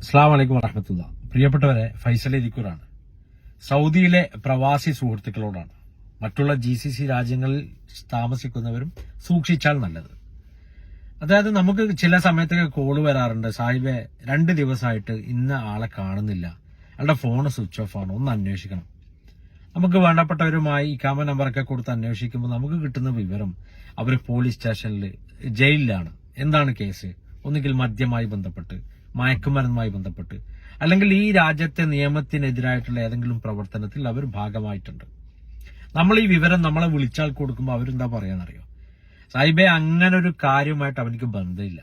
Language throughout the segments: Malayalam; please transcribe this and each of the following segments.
അസ്ലാം വലൈക്കും വറഹമത്തുള്ള. പ്രിയപ്പെട്ടവരെ ഫൈസൽ ഇരിക്കൂറാണ് സൗദിയിലെ പ്രവാസി സുഹൃത്തുക്കളോടാണ്. മറ്റുള്ള ജി സി സി രാജ്യങ്ങളിൽ താമസിക്കുന്നവരും സൂക്ഷിച്ചാൽ നല്ലത്. അതായത് നമുക്ക് ചില സമയത്തൊക്കെ കോൾ വരാറുണ്ട്. സാഹിബെ രണ്ട് ദിവസമായിട്ട് ഇന്ന ആളെ കാണുന്നില്ല. അയാളുടെ ഫോൺ സ്വിച്ച് ഓഫ് ആണ്. ഒന്ന് അന്വേഷിക്കണം. നമുക്ക് വേണ്ടപ്പെട്ടവരുമായി ഇക്കാമ നമ്പറൊക്കെ കൊടുത്ത് അന്വേഷിക്കുമ്പോൾ നമുക്ക് കിട്ടുന്ന വിവരം അവർ പോലീസ് സ്റ്റേഷനിൽ ജയിലിലാണ്. എന്താണ് കേസ് ഒന്നുകിൽ മദ്യമായി ബന്ധപ്പെട്ട് മയക്കുമരുന്നുമായി ബന്ധപ്പെട്ട്. അല്ലെങ്കിൽ ഈ രാജ്യത്തെ നിയമത്തിനെതിരായിട്ടുള്ള ഏതെങ്കിലും പ്രവർത്തനത്തിൽ അവർ ഭാഗമായിട്ടുണ്ട്. നമ്മൾ ഈ വിവരം നമ്മളെ വിളിച്ചാൽ കൊടുക്കുമ്പോൾ അവരെന്താ പറയാന്നറിയോ? സാഹിബെ അങ്ങനെ ഒരു കാര്യമായിട്ട് അവനിക്ക് ബന്ധമില്ല.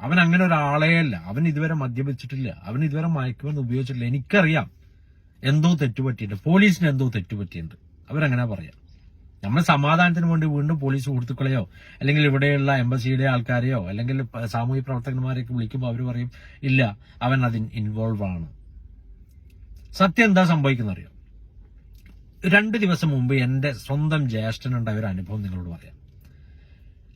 അവൻ അങ്ങനെ ഒരാളേ അല്ല. അവൻ ഇതുവരെ മദ്യപിച്ചിട്ടില്ല. അവൻ ഇതുവരെ മയക്കുമെന്ന് ഉപയോഗിച്ചിട്ടില്ല. എനിക്കറിയാം എന്തോ തെറ്റുപറ്റിയിട്ടുണ്ട്. പോലീസിന് എന്തോ തെറ്റുപറ്റിയിട്ടുണ്ട്. അവരങ്ങനെ പറയാം. നമ്മൾ സമാധാനത്തിന് വേണ്ടി വീണ്ടും പോലീസ് സുഹൃത്തുക്കളെയോ അല്ലെങ്കിൽ ഇവിടെയുള്ള എംബസിയുടെ ആൾക്കാരെയോ അല്ലെങ്കിൽ സാമൂഹ്യ പ്രവർത്തകന്മാരെയൊക്കെ വിളിക്കുമ്പോൾ അവർ പറയും ഇല്ല അവൻ അതിൽ ഇൻവോൾവ് ആണ്. സത്യം എന്താ സംഭവിക്കുന്ന അറിയോ രണ്ട് ദിവസം മുമ്പ് എന്റെ സ്വന്തം ജ്യേഷ്ഠനുണ്ടായ ഒരു അനുഭവം നിങ്ങളോട് പറയാം.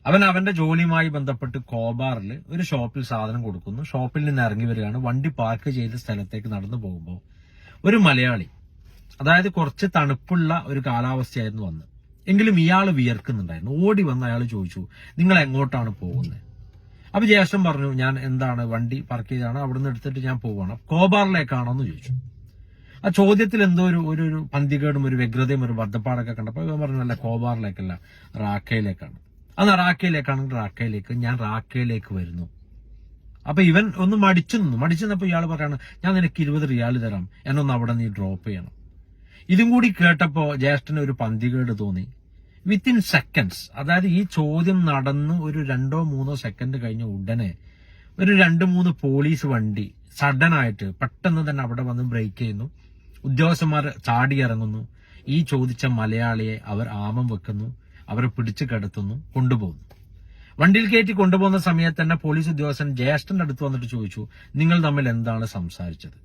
അവൻ അവന്റെ ജോലിയുമായി ബന്ധപ്പെട്ട് കോബാറിൽ ഒരു ഷോപ്പിൽ സാധനം കൊടുക്കുന്നു. ഷോപ്പിൽ നിന്ന് ഇറങ്ങി വരികയാണ്. വണ്ടി പാർക്ക് ചെയ്ത സ്ഥലത്തേക്ക് നടന്നു പോകുമ്പോൾ ഒരു മലയാളി അതായത് കുറച്ച് തണുപ്പുള്ള ഒരു കാലാവസ്ഥയായിരുന്നു വന്ന് എങ്കിലും ഇയാൾ വിയർക്കുന്നുണ്ടായിരുന്നു. ഓടി വന്ന് അയാൾ ചോദിച്ചു നിങ്ങൾ എങ്ങോട്ടാണ് പോകുന്നത് അപ്പൊ ജേഷൻ പറഞ്ഞു ഞാൻ എന്താണ് വണ്ടി പാർക്ക് ചെയ്താണ് അവിടുന്ന് എടുത്തിട്ട് ഞാൻ പോവാണ്. കോബാറിലേക്കാണോ എന്ന് ചോദിച്ചു. ആ ചോദ്യത്തിൽ എന്തോ ഒരു ഒരു ഒരു പന്തികേടും ഒരു വ്യഗ്രതയും ഒരു ബദ്ധപ്പാടൊക്കെ കണ്ടപ്പോൾ ഇവൻ പറഞ്ഞു അല്ല കോബാറിലേക്കല്ല റാക്കയിലേക്കാണ് അന്ന് റാക്കയിലേക്കാണെങ്കിൽ റാക്കയിലേക്ക് ഞാൻ റാക്കയിലേക്ക് വരുന്നു. അപ്പൊ ഇവൻ ഒന്ന് മടിച്ചു നിന്നു. മടിച്ചു നിന്നപ്പോ ഇയാൾ പറയാണ് ഞാൻ നിനക്ക് ഇരുപത് റിയാൽ തരാം എന്നൊന്ന് അവിടെ നീ ഡ്രോപ്പ് ചെയ്യണം. ഇതും കൂടി കേട്ടപ്പോ ജ്യേഷ്ഠന് ഒരു പന്തികേട് തോന്നി. വിത്തിൻ സെക്കൻഡ്സ് അതായത് ഈ ചോദ്യം നടന്ന് ഒരു രണ്ടോ മൂന്നോ സെക്കൻഡ് കഴിഞ്ഞ ഉടനെ ഒരു രണ്ട് മൂന്ന് പോലീസ് വണ്ടി സഡൻ ആയിട്ട് പെട്ടെന്ന് തന്നെ അവിടെ വന്ന് ബ്രേക്ക് ചെയ്യുന്നു. ഉദ്യോഗസ്ഥന്മാർ ചാടിയിറങ്ങുന്നു ഈ ചോദിച്ച മലയാളിയെ അവർ ആമം വെക്കുന്നു. അവരെ പിടിച്ചു കിടത്തുന്നു കൊണ്ടുപോകുന്നു. വണ്ടിയിൽ കയറ്റി കൊണ്ടുപോകുന്ന സമയത്ത് തന്നെ പോലീസ് ഉദ്യോഗസ്ഥൻ ജ്യേഷ്ഠന്റെ അടുത്ത് വന്നിട്ട് ചോദിച്ചു നിങ്ങൾ തമ്മിൽ എന്താണ് സംസാരിച്ചത്?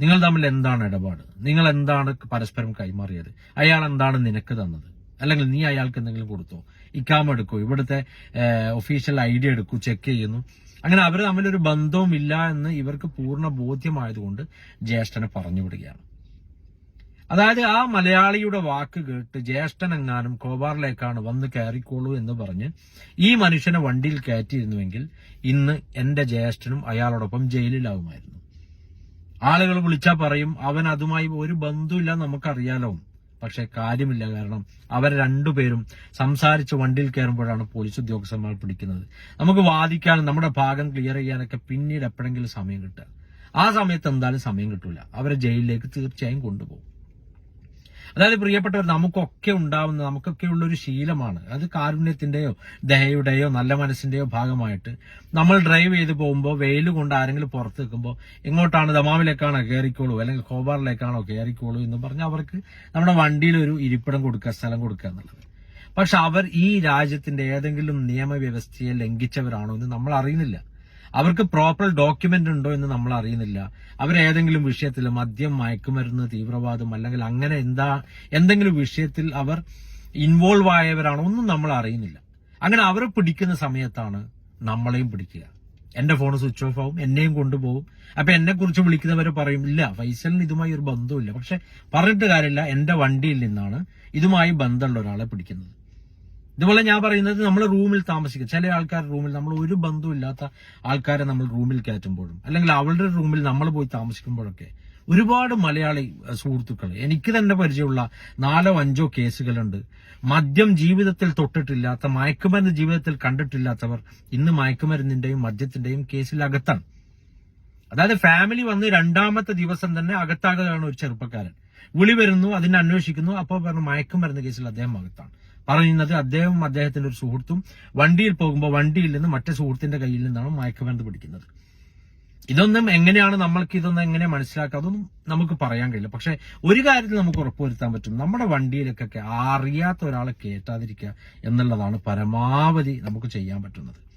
നിങ്ങൾ തമ്മിൽ എന്താണ് ഇടപാട്? നിങ്ങൾ എന്താണ് പരസ്പരം കൈമാറിയത്? അയാൾ എന്താണ് നിനക്ക് തന്നത്? അല്ലെങ്കിൽ നീ അയാൾക്ക് എന്തെങ്കിലും കൊടുത്തോ? ഇക്കാമ എടുക്കോ? ഇവിടുത്തെ ഒഫീഷ്യൽ ഐ ഡി എടുക്കൂ ചെക്ക് ചെയ്യുന്നു. അങ്ങനെ അവർ തമ്മിലൊരു ബന്ധവും ഇല്ല എന്ന് ഇവർക്ക് പൂർണ ബോധ്യമായതുകൊണ്ട് ജ്യേഷ്ഠനെ പറഞ്ഞു വിടുകയാണ്. അതായത് ആ മലയാളിയുടെ വാക്ക് കേട്ട് ജ്യേഷ്ഠൻ എങ്ങാനും കോബാറിലേക്കാണ് വന്ന് കയറിക്കോളൂ എന്ന് പറഞ്ഞ് ഈ മനുഷ്യനെ വണ്ടിയിൽ കയറ്റിയിരുന്നുവെങ്കിൽ ഇന്ന് എന്റെ ജ്യേഷ്ഠനും അയാളോടൊപ്പം ജയിലിലാവുമായിരുന്നു. ആളുകൾ വിളിച്ചാൽ പറയും അവൻ അതുമായി ഒരു ബന്ധമില്ല നമുക്കറിയാലോ. പക്ഷെ കാര്യമില്ല. കാരണം അവർ രണ്ടുപേരും സംസാരിച്ച് വണ്ടിയിൽ കയറുമ്പോഴാണ് പോലീസ് ഉദ്യോഗസ്ഥന്മാർ പിടിക്കുന്നത്. നമുക്ക് വാദിക്കാനും നമ്മുടെ ഭാഗം ക്ലിയർ ചെയ്യാനൊക്കെ പിന്നീട് എപ്പോഴെങ്കിലും സമയം കിട്ടുക. ആ സമയത്ത് എന്തായാലും സമയം കിട്ടൂല. അവരെ ജയിലിലേക്ക് തീർച്ചയായും കൊണ്ടുപോകും. അതായത് പ്രിയപ്പെട്ടവർ നമുക്കൊക്കെ ഉണ്ടാവുന്ന നമുക്കൊക്കെ ഉള്ള ഒരു ശീലമാണ്. അത് കാരുണ്യത്തിന്റെയോ ദയയുടെയോ നല്ല മനസ്സിന്റെയോ ഭാഗമായിട്ട് നമ്മൾ ഡ്രൈവ് ചെയ്ത് പോകുമ്പോൾ വെയിൽ കൊണ്ട് ആരെങ്കിലും പുറത്ത് നിൽക്കുമ്പോൾ എങ്ങോട്ടാണ് ദമാമിലേക്കാണോ കയറിക്കോളൂ അല്ലെങ്കിൽ ഖോബാറിലേക്കാണോ കയറിക്കോളൂ എന്ന് പറഞ്ഞ് അവർക്ക് നമ്മുടെ വണ്ടിയിൽ ഒരു ഇരിപ്പിടം കൊടുക്കുക സ്ഥലം കൊടുക്കുക എന്നുള്ളത്. പക്ഷെ അവർ ഈ രാജ്യത്തിന്റെ ഏതെങ്കിലും നിയമവ്യവസ്ഥയെ ലംഘിച്ചവരാണോ എന്ന് നമ്മൾ അറിയുന്നില്ല. അവർക്ക് പ്രോപ്പർ ഡോക്യുമെന്റ് ഉണ്ടോ എന്ന് നമ്മൾ അറിയുന്നില്ല. അവരേതെങ്കിലും വിഷയത്തിൽ മദ്യം മയക്കുമരുന്ന് തീവ്രവാദം അല്ലെങ്കിൽ അങ്ങനെ എന്താ എന്തെങ്കിലും വിഷയത്തിൽ അവർ ഇൻവോൾവ് ആയവരാണോ ഒന്നും നമ്മൾ അറിയുന്നില്ല. അങ്ങനെ അവരെ പിടിക്കുന്ന സമയത്താണ് നമ്മളെയും പിടിക്കുക. എന്റെ ഫോൺ സ്വിച്ച് ഓഫ് ആവും എന്നെയും കൊണ്ടുപോകും. അപ്പൊ എന്നെ കുറിച്ച് വിളിക്കുന്നവർ പറയും ഇല്ല ഫൈസലിന് ഇതുമായി ഒരു ബന്ധവുമില്ല. പക്ഷെ പറഞ്ഞിട്ട് കാര്യമില്ല എന്റെ വണ്ടിയിൽ നിന്നാണ് ഇതുമായി ബന്ധമുള്ള ഒരാളെ പിടിക്കുന്നത്. ഇതുപോലെ ഞാൻ പറയുന്നത് നമ്മൾ റൂമിൽ താമസിക്കും. ചില ആൾക്കാർ റൂമിൽ നമ്മൾ ഒരു ബന്ധമില്ലാത്ത ആൾക്കാരെ നമ്മൾ റൂമിൽ കയറ്റുമ്പോഴും അല്ലെങ്കിൽ അവളുടെ റൂമിൽ നമ്മൾ പോയി താമസിക്കുമ്പോഴൊക്കെ ഒരുപാട് മലയാളി സുഹൃത്തുക്കൾ എനിക്ക് തന്നെ പരിചയമുള്ള നാലോ അഞ്ചോ കേസുകളുണ്ട്. മദ്യം ജീവിതത്തിൽ തൊട്ടിട്ടില്ലാത്ത മയക്കുമരുന്ന് ജീവിതത്തിൽ കണ്ടിട്ടില്ലാത്തവർ ഇന്ന് മയക്കുമരുന്നിന്റെയും മദ്യത്തിന്റെയും കേസിൽ അകത്താണ് അതായത് ഫാമിലി വന്ന് രണ്ടാമത്തെ ദിവസം തന്നെ അകത്താകുകയാണ് ഒരു ചെറുപ്പക്കാരൻ. വിളി വരുന്നു അതിനെ അന്വേഷിക്കുന്നു അപ്പോൾ പറഞ്ഞു മയക്കുമരുന്ന് കേസിൽ അദ്ദേഹം അകത്താണ്. പറയുന്നത് അദ്ദേഹവും അദ്ദേഹത്തിന്റെ ഒരു സുഹൃത്തും വണ്ടിയിൽ പോകുമ്പോൾ വണ്ടിയിൽ നിന്ന് മറ്റേ സുഹൃത്തിന്റെ കയ്യിൽ നിന്നാണ് മയക്കുമരുന്ന് പിടിക്കുന്നത്. ഇതൊന്നും എങ്ങനെയാണ് നമ്മൾക്ക് ഇതൊന്നും എങ്ങനെ മനസ്സിലാക്കുക അതൊന്നും നമുക്ക് പറയാൻ കഴിയില്ല. പക്ഷെ ഒരു കാര്യത്തിൽ നമുക്ക് ഉറപ്പുവരുത്താൻ പറ്റും. നമ്മുടെ വണ്ടിയിലേക്കൊക്കെ അറിയാത്ത ഒരാളെ കയറ്റാതിരിക്കുക എന്നുള്ളതാണ് പരമാവധി നമുക്ക് ചെയ്യാൻ പറ്റുന്നത്.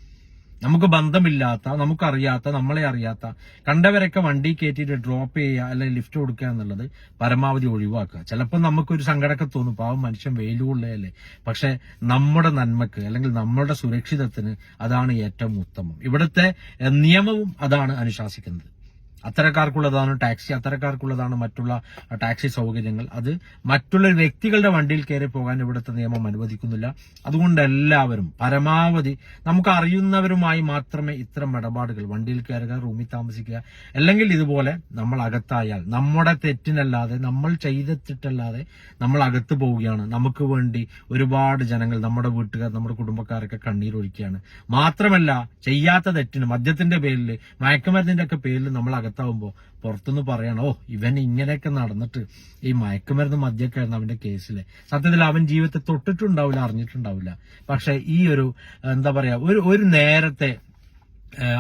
നമുക്ക് ബന്ധമില്ലാത്ത നമുക്കറിയാത്ത നമ്മളെ അറിയാത്ത കണ്ടവരൊക്കെ വണ്ടി കയറ്റിയിട്ട് ഡ്രോപ്പ് ചെയ്യുക അല്ലെങ്കിൽ ലിഫ്റ്റ് കൊടുക്കുക എന്നുള്ളത് പരമാവധി ഒഴിവാക്കുക. ചിലപ്പോൾ നമുക്കൊരു സങ്കടമൊക്കെ തോന്നും. പാവം മനുഷ്യൻ വെയിലുള്ളതല്ലേ? പക്ഷെ നമ്മുടെ നന്മക്ക് അല്ലെങ്കിൽ നമ്മുടെ സുരക്ഷിതത്തിന് അതാണ് ഏറ്റവും ഉത്തമം. ഇവിടുത്തെ നിയമവും അതാണ് അനുശാസിക്കുന്നത്. അത്തരക്കാർക്കുള്ളതാണ് ടാക്സി അത്തരക്കാർക്കുള്ളതാണ് മറ്റുള്ള ടാക്സി സൗകര്യങ്ങൾ. അത് മറ്റുള്ള വ്യക്തികളുടെ വണ്ടിയിൽ കയറി പോകാൻ ഇവിടുത്തെ നിയമം അനുവദിക്കുന്നില്ല. അതുകൊണ്ട് എല്ലാവരും പരമാവധി നമുക്ക് അറിയുന്നവരുമായി മാത്രമേ ഇത്തരം ഇടപാടുകൾ വണ്ടിയിൽ കയറുക റൂമിൽ താമസിക്കുക. അല്ലെങ്കിൽ ഇതുപോലെ നമ്മൾ അകത്തായാൽ നമ്മുടെ തെറ്റിനല്ലാതെ നമ്മൾ ചെയ്തിട്ടല്ലാതെ നമ്മൾ അകത്ത് പോവുകയാണ്. നമുക്ക് വേണ്ടി ഒരുപാട് ജനങ്ങൾ നമ്മുടെ വീട്ടുകാർ നമ്മുടെ കുടുംബക്കാരൊക്കെ കണ്ണീരൊഴിക്കുകയാണ് മാത്രമല്ല ചെയ്യാത്ത തെറ്റിന് മദ്യത്തിന്റെ പേരിൽ മയക്കുമരുന്നിന്റെ ഒക്കെ പേരിൽ നമ്മൾ അകത്താവുമ്പോൾ പുറത്തുനിന്ന് പറയണം ഓ ഇവൻ ഇങ്ങനെയൊക്കെ നടന്നിട്ട് ഈ മയക്കുമരുന്ന് മദ്യമൊക്കെ ആയിരുന്നു അവന്റെ കേസിൽ സത്യത്തിൽ അവൻ ജീവിതത്തെ തൊട്ടിട്ടുണ്ടാവില്ല അറിഞ്ഞിട്ടുണ്ടാവില്ല. പക്ഷെ ഈ ഒരു എന്താ പറയാ ഒരു ഒരു നേരത്തെ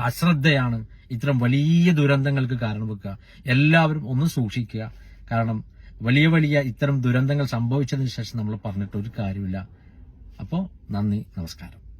അശ്രദ്ധയാണ് ഇത്തരം വലിയ ദുരന്തങ്ങൾക്ക് കാരണം വെക്കുക. എല്ലാവരും ഒന്ന് സൂക്ഷിക്കുക. കാരണം വലിയ വലിയ ഇത്തരം ദുരന്തങ്ങൾ സംഭവിച്ചതിന് ശേഷം നമ്മൾ പറഞ്ഞിട്ട് ഒരു കാര്യമില്ല. അപ്പോൾ നന്ദി നമസ്കാരം.